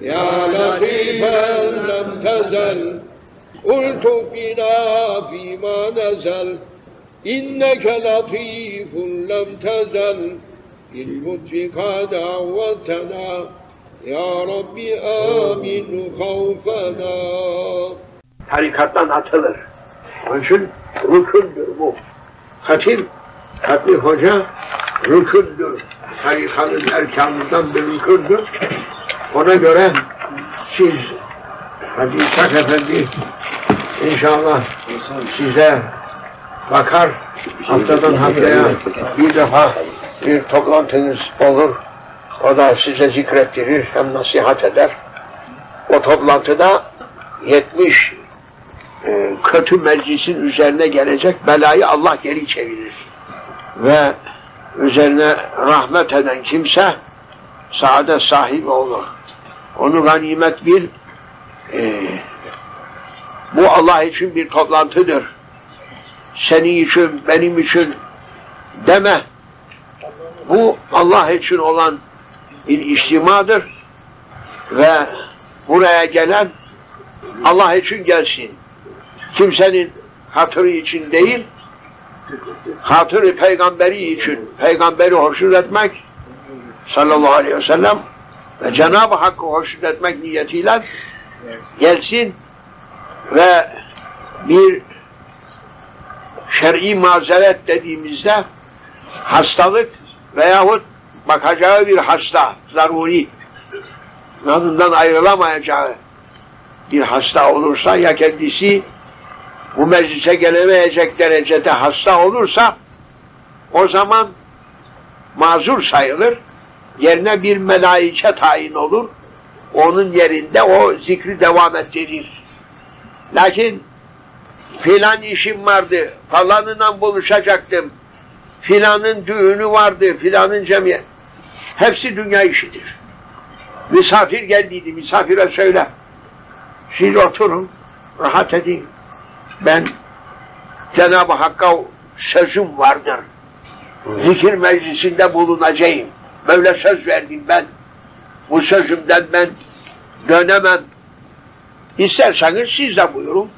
يا لطيفا لم تزل قلت بنا فيما نزل إنك لطيف لم تزل باللطف قد عودتنا يا رب آمن خوفنا tarikattan atılır. Onun için rükündür bu. Hatip, hatip hoca rükündür. Tarikanın erkanından bir rükündür. Ona göre siz Hacı İshak Efendi inşallah size bakar haftadan haftaya bir defa bir toplantınız olur. O da size zikrettirir hem nasihat eder. O toplantıda 70 e, kötü meclisin üzerine gelecek belayı Allah geri çevirir. Ve üzerine rahmet eden kimse saadet sahibi olur. Onu ganimet bil. E, bu Allah için bir toplantıdır. Senin için, benim için deme. Bu Allah için olan bir içtimadır. Ve buraya gelen Allah için gelsin. Kimsenin hatırı için değil, hatırı peygamberi için, peygamberi hoşnut etmek sallallahu aleyhi ve sellem ve Cenab-ı Hakk'ı hoşnut etmek niyetiyle gelsin ve bir şer'i mazeret dediğimizde hastalık veyahut bakacağı bir hasta, zaruri, yanından ayrılamayacağı bir hasta olursa ya kendisi bu meclise gelemeyecek derecede hasta olursa o zaman mazur sayılır. Yerine bir melaike tayin olur. Onun yerinde o zikri devam ettirir. Lakin filan işim vardı, falanla buluşacaktım, filanın düğünü vardı, filanın cemiyet. Hepsi dünya işidir. Misafir geldiydi, misafire söyle. Siz oturun, rahat edin. Ben Cenab-ı Hakk'a sözüm vardır. Zikir meclisinde bulunacağım. Böyle söz verdim ben. Bu sözümden ben dönemem. İsterseniz siz de buyurun.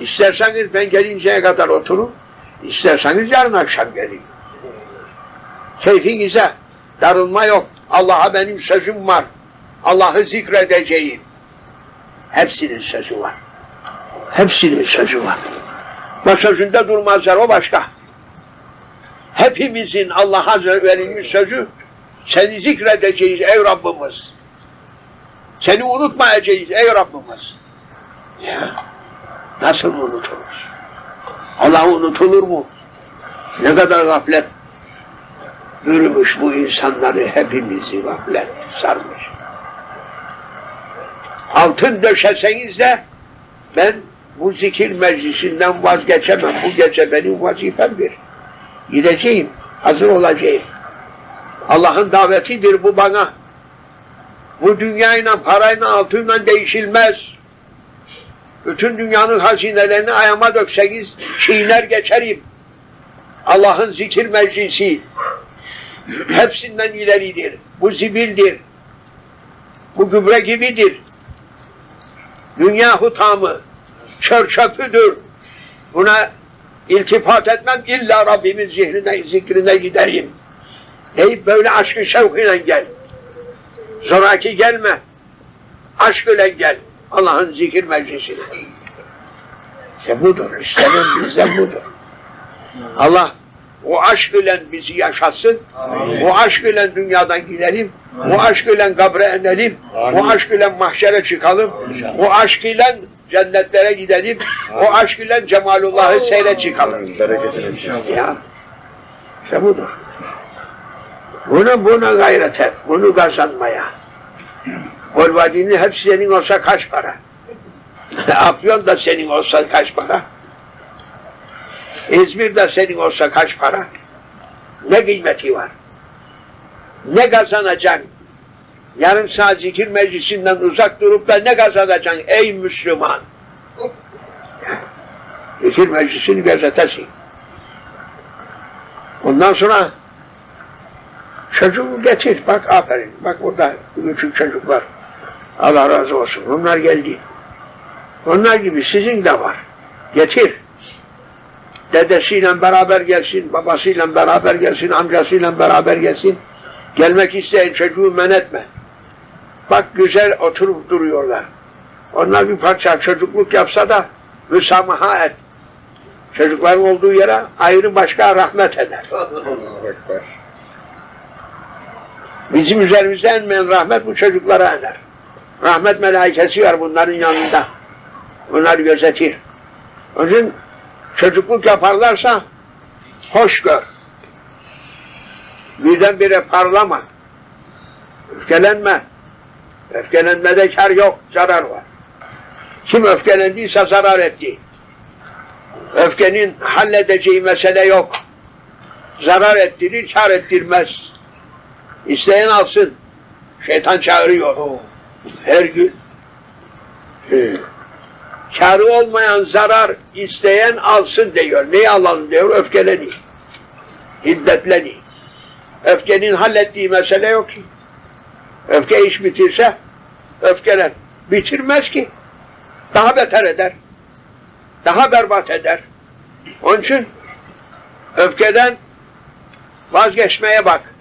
İsterseniz ben gelinceye kadar oturun. İsterseniz yarın akşam gelin. Keyfinize darılma yok. Allah'a benim sözüm var. Allah'ı zikredeceğim. Hepsinin sözü var. Hepsinin sözü var. Bak sözünde durmazlar o başka. Hepimizin Allah'a verilmiş sözü seni zikredeceğiz ey Rabbimiz. Seni unutmayacağız ey Rabbimiz. Ya nasıl unutulur? Allah unutulur mu? Ne kadar gaflet bürümüş bu insanları hepimizi gaflet sarmış altın döşeseniz de ben bu zikir meclisinden vazgeçemem. Bu gece benim vazifemdir. Gideceğim, hazır olacağım. Allah'ın davetidir bu bana. Bu dünyayla, parayla, altınla değişilmez. Bütün dünyanın hazinelerini ayağıma dökseniz çiğner geçerim. Allah'ın zikir meclisi hepsinden ileridir. Bu zibildir. Bu gübre gibidir dünya hutamı, çör çöpüdür. Buna iltifat etmem illa Rabbimin zihrine, zikrine giderim. Deyip böyle aşkın şevkine gel. Zoraki gelme. Aşk ile gel. Allah'ın zikir meclisine. İşte budur. İstenen bizden budur. Allah o aşk ile bizi yaşatsın. Amin. O aşk ile dünyadan gidelim. O aşk ile kabre inelim. O aşk ile mahşere çıkalım. O aşk ile cennetlere gidelim. O aşk ile Cemalullah'ı seyre çıkalım. Ya. İşte budur. Bunu buna gayret et. Bunu kazanmaya. Kolvadinin hepsi senin olsa kaç para? Afyon da senin olsa kaç para? İzmir de senin olsa kaç para? Ne kıymeti var? Ne kazanacaksın? Yarım saat zikir meclisinden uzak durup da ne kazanacaksın ey Müslüman? Zikir meclisini gözetesin. Ondan sonra çocuğu getir. Bak aferin. Bak burada küçük çocuk var. Allah razı olsun. Onlar geldi. Onlar gibi sizin de var. Getir. Dedesiyle beraber gelsin, babasıyla beraber gelsin, amcasıyla beraber gelsin. Gelmek isteyen çocuğu men etme. Bak güzel oturup duruyorlar. Onlar bir parça çocukluk yapsa da müsamaha et. Çocukların olduğu yere ayrı başka rahmet eder. Bizim üzerimize enmeyen rahmet bu çocuklara iner. Rahmet melaikesi var bunların yanında. Bunlar gözetir. Onun çocukluk yaparlarsa hoş gör. Birdenbire parlama. Öfkelenme. Öfkelenmede kar yok, zarar var. Kim öfkelendiyse zarar etti. Öfkenin halledeceği mesele yok. Zarar ettirir, kar ettirmez. İsteyen alsın. Şeytan çağırıyor. Her gün. Ee, karı olmayan zarar isteyen alsın diyor. Neyi alalım diyor? Öfkeleni. Hiddetleni. Öfkenin hallettiği mesele yok ki. Öfke iş bitirse öfkelen. Bitirmez ki. Daha beter eder. Daha berbat eder. Onun için öfkeden vazgeçmeye bak.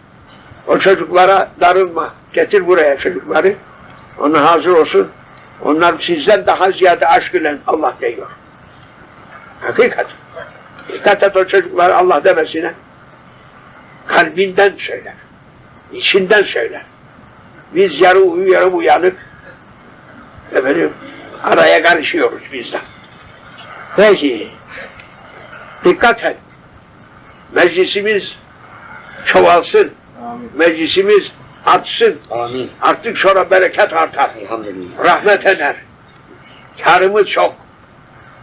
O çocuklara darılma. Getir buraya çocukları. Ona hazır olsun. Onlar sizden daha ziyade aşk ile Allah diyor. Hakikat. Dikkat et o çocuklara Allah demesine. Kalbinden söyler. İçinden söyler. Biz yarı uyu yarı uyanık. Efendim araya karışıyoruz biz de. Peki. Dikkat et. Meclisimiz çoğalsın. Meclisimiz artsın. Amin. Artık sonra bereket artar. Elhamdülillah. Rahmet eder. Karımız çok.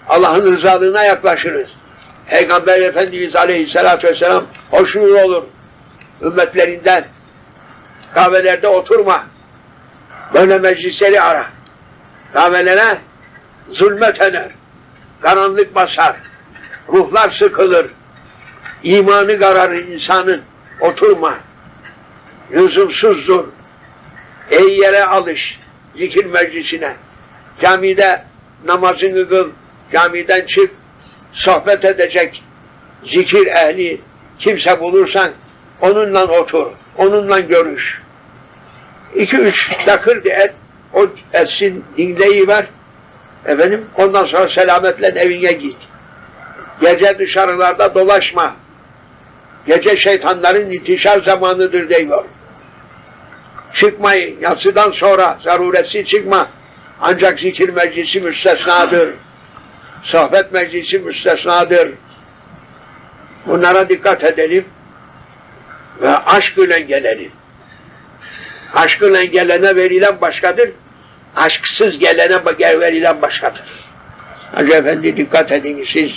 Allah'ın rızalığına yaklaşırız. Peygamber Efendimiz Aleyhisselatü Vesselam hoşnut olur. Ümmetlerinden. Kahvelerde oturma. Böyle meclisleri ara. Kahvelere zulmet eder. Karanlık basar. Ruhlar sıkılır. İmanı kararır insanın. Oturma. Lüzumsuzdur. İyi yere alış. Zikir meclisine. Camide namazını kıl. Camiden çık. Sohbet edecek. Zikir ehli kimse bulursan onunla otur. Onunla görüş. İki üç dakır et. O etsin dinleyiver. Efendim ondan sonra selametle evine git. Gece dışarılarda dolaşma. Gece şeytanların intişar zamanıdır diyor. Çıkmayın. Yatsıdan sonra zaruretsiz çıkma. Ancak zikir meclisi müstesnadır. Sohbet meclisi müstesnadır. Bunlara dikkat edelim. Ve aşk ile gelelim. Aşk ile gelene verilen başkadır. Aşksız gelene verilen başkadır. Hacı Efendi dikkat edin siz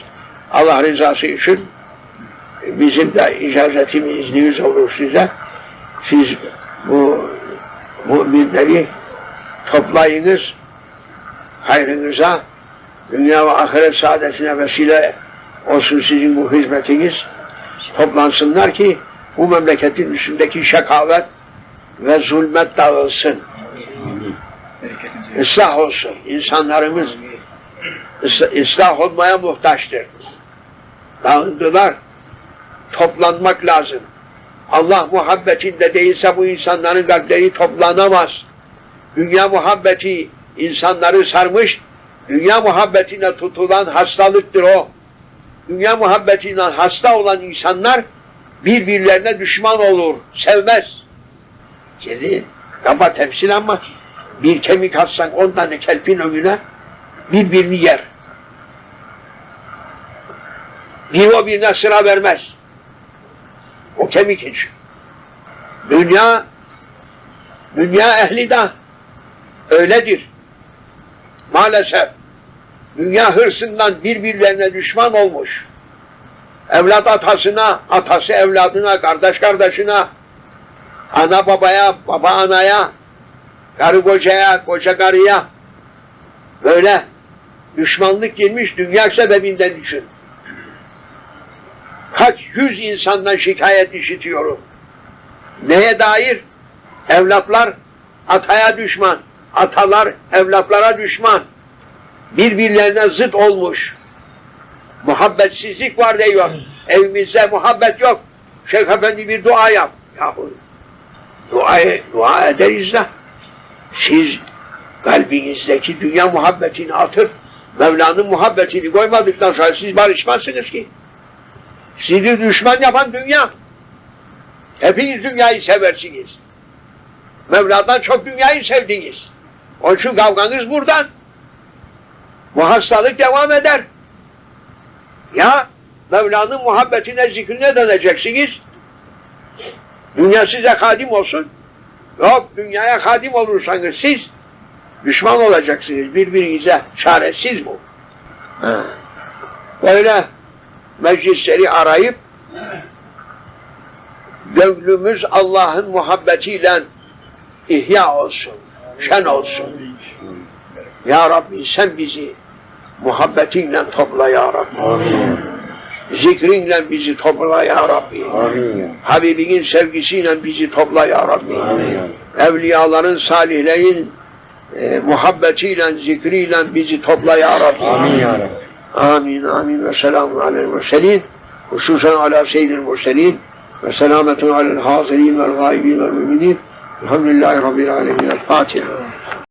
Allah rızası için bizim de icazetimiz, iznimiz olur size. Siz bu müminleri toplayınız hayrınıza, dünya ve ahiret saadetine vesile olsun sizin bu hizmetiniz. Toplansınlar ki bu memleketin üstündeki şakavet ve zulmet dağılsın. Islah olsun. İnsanlarımız ıslah, olmaya muhtaçtır. Dağındılar. Toplanmak lazım. Allah muhabbetinde değilse bu insanların kalpleri toplanamaz. Dünya muhabbeti insanları sarmış, dünya muhabbetine tutulan hastalıktır o. Dünya muhabbetiyle hasta olan insanlar birbirlerine düşman olur, sevmez. Şimdi kaba temsil ama bir kemik atsan on tane kelpin önüne birbirini yer. Bir o birine sıra vermez. O kemik için. Dünya dünya ehli de öyledir. Maalesef dünya hırsından birbirlerine düşman olmuş. Evlat atasına, atası evladına, kardeş kardeşine, ana babaya, baba anaya, karı kocaya, koca karıya böyle düşmanlık girmiş dünya sebebinden düşün. Kaç yüz insandan şikayet işitiyorum. Neye dair? Evlatlar ataya düşman, atalar evlatlara düşman. Birbirlerine zıt olmuş. Muhabbetsizlik var diyor. Evimizde muhabbet yok. Şeyh Efendi bir dua yap. Yahu dua, dua ederiz de siz kalbinizdeki dünya muhabbetini atıp Mevla'nın muhabbetini koymadıktan sonra siz barışmazsınız ki. Sizi düşman yapan dünya. Hepiniz dünyayı seversiniz. Mevla'dan çok dünyayı sevdiniz. Onun için kavganız buradan. Bu hastalık devam eder. Ya Mevla'nın muhabbetine, zikrine döneceksiniz. Dünya size hadim olsun. Yok dünyaya hadim olursanız siz düşman olacaksınız birbirinize. Çaresiz bu. Ha. Böyle meclisleri arayıp gönlümüz Allah'ın muhabbetiyle ihya olsun, şen olsun. Ya Rabbi sen bizi muhabbetinle topla ya Rabbi. Zikrinle bizi topla ya Rabbi. Amin. Habibinin sevgisiyle bizi topla ya Rabbi. Amin. Evliyaların, salihlerin e, muhabbetiyle, zikriyle bizi topla ya Rabbi. Amin ya Rabbi. آمين آمين وسلام على المرسلين خصوصا على سيد المرسلين وسلامة على الحاضرين والغائبين والمؤمنين الحمد لله رب العالمين الفاتحة